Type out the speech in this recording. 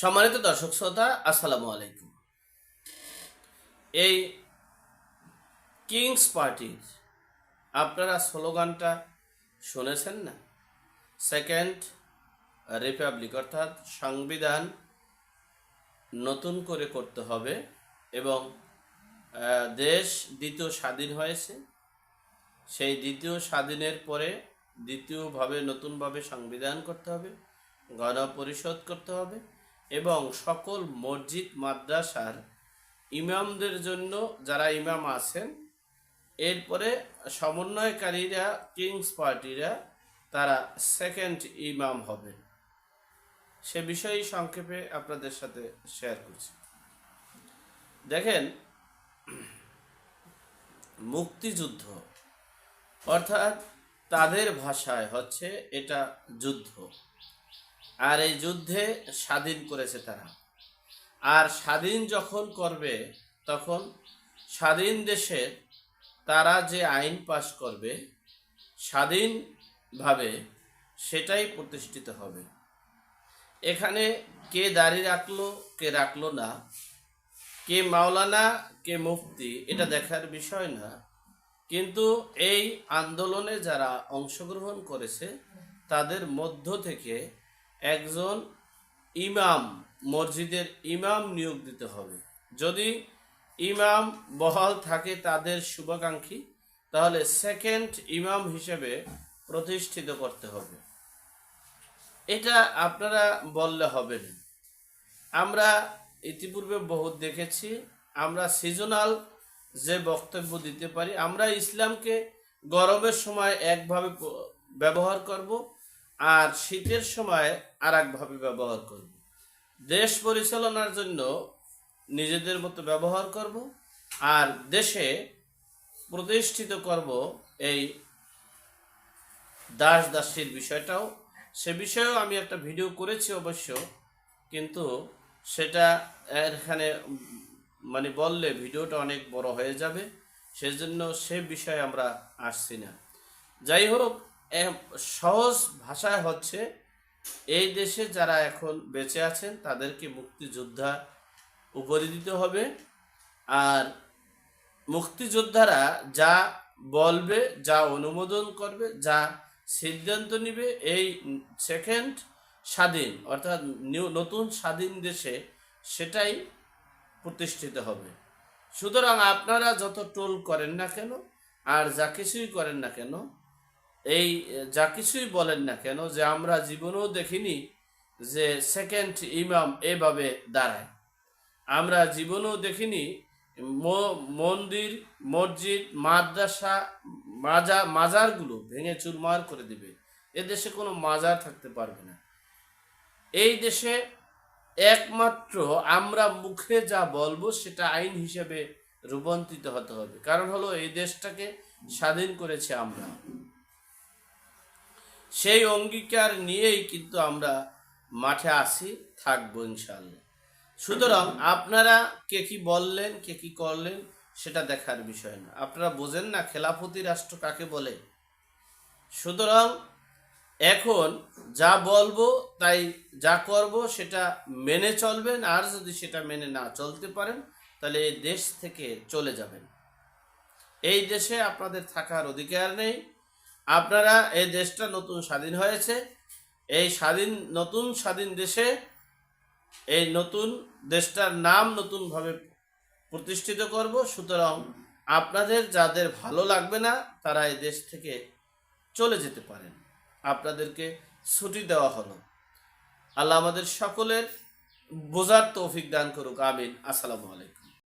সম্মানিত দর্শক শ্রোতা, আসসালামু আলাইকুম। এই কিংস পার্টির আপনারা স্লোগানটা শুনেছেন না? সেকেন্ড রিপাবলিক অর্থাৎ সংবিধান নতুন করে করতে হবে এবং দেশ দ্বিতীয় স্বাধীন হয়েছে। সেই দ্বিতীয় স্বাধীনের পরে দ্বিতীয়ভাবে নতুনভাবে সংবিধান করতে হবে, গণপরিষদ করতে হবে। এবং সকল মসজিদ, মাদ্রাসার ইমামদের জন্য যারা ইমাম আছেন, এরপরে সমন্বয়কারীরা, কিংস পার্টিরা, তারা সেকেন্ড ইমাম হবেন সে বিষয়ে সংক্ষেপে আপনাদের সাথে শেয়ার করছি। দেখেন, মুক্তিযুদ্ধ, অর্থাৎ তাদের ভাষায় হচ্ছে এটা যুদ্ধ। আর এই যুদ্ধে স্বাধীন করেছে তারা। আর স্বাধীন যখন করবে, তখন স্বাধীন দেশের তারা যে আইন পাশ করবে, স্বাধীনভাবে সেটাই প্রতিষ্ঠিত হবে। এখানে কে দাড়ি রাখল, কে রাখল না, কে মাওলানা, কে মুফতি, এটা দেখার বিষয় না। কিন্তু এই আন্দোলনে যারা অংশগ্রহণ করেছে, তাদের মধ্য থেকে একজন ইমাম, মসজিদের ইমাম নিয়োগ দিতে হবে। যদি ইমাম বহাল থাকে তাদের শুভাকাঙ্ক্ষী, তাহলে সেকেন্ড ইমাম হিসেবে প্রতিষ্ঠিত করতে হবে। এটা আপনারা বললে হবে না। আমরা ইতিপূর্বে বহুত দেখেছি, আমরা সিজনাল যে বক্তব্য দিতে পারি, আমরা ইসলামকে গরমের সময় একভাবে ব্যবহার করব আর শীতের সময় আর একভাবে ব্যবহার করব। দেশ পরিচালনার জন্য নিজেদের মতো ব্যবহার করব আর দেশে প্রতিষ্ঠিত করব এই দাস দাসীর বিষয়টাও। সে বিষয়েও আমি একটা ভিডিও করেছি অবশ্য, কিন্তু সেটা এখানে মানে বললে ভিডিওটা অনেক বড় হয়ে যাবে, সেজন্য সে বিষয়ে আমরা আসছি না। যাই হোক সহজ ভাষায় হচ্ছে, এই দেশে যারা এখন বেঁচে আছেন, তাদেরকে মুক্তিযোদ্ধা উপরে দিতে হবে। আর মুক্তিযোদ্ধারা যা বলবে, যা অনুমোদন করবে, যা সিদ্ধান্ত নিবে, এই সেকেন্ড স্বাধীন, অর্থাৎ নিউ- নতুন স্বাধীন দেশে সেটাই প্রতিষ্ঠিত হবে। সুতরাং আপনারা যত টোল করেন না কেন, আর যা কিছুই করেন না কেন এই, যা কিছুই বলেন না কেন, যে আমরা জীবনেও দেখিনি যে সেকেন্ড ইমাম এভাবে দাঁড়ায়। আমরা জীবনেও দেখিনি মন্দির, মসজিদ, মাদ্রাসা, মাজা, মাজারগুলো ভেঙে চুরমার করে দিবে। এ দেশে কোনো মাজার থাকতে পারবে না। এই দেশে একমাত্র আমরা মুখে যা বলব সেটা আইন হিসেবে রূপান্তরিত হতে হবে। কারণ হলো এই দেশটাকে স্বাধীন করেছে আমরা। সেই অঙ্গীকার নিয়েই কিন্তু আমরা মাঠে আসি, থাকব ইনশাল্লাহ সুতরাং আপনারা কে কি বললেন, কে কি করলেন, সেটা দেখার বিষয় না। আপনারা বোঝেন না খেলাফতি রাষ্ট্র কাকে বলে। সুতরাং এখন যা বলব, তাই যা করব, সেটা মেনে চলবেন। আর যদি সেটা মেনে না চলতে পারেন, তাহলে এই দেশ থেকে চলে যাবেন। এই দেশে আপনাদের থাকার অধিকার নেই। আপনারা এই দেশটা নতুন স্বাধীন হয়েছে। এই স্বাধীন, নতুন স্বাধীন দেশে এই নতুন দেশটার নাম নতুনভাবে প্রতিষ্ঠিত করব। সুতরাং আপনাদের যাদের ভালো লাগবে না, তারা এই দেশ থেকে চলে যেতে পারেন। আপনাদেরকে ছুটি দেওয়া হলো। আল্লাহ আমাদের সকলের বোঝার তৌফিক দান করুক। আমিন। আসসালামু আলাইকুম।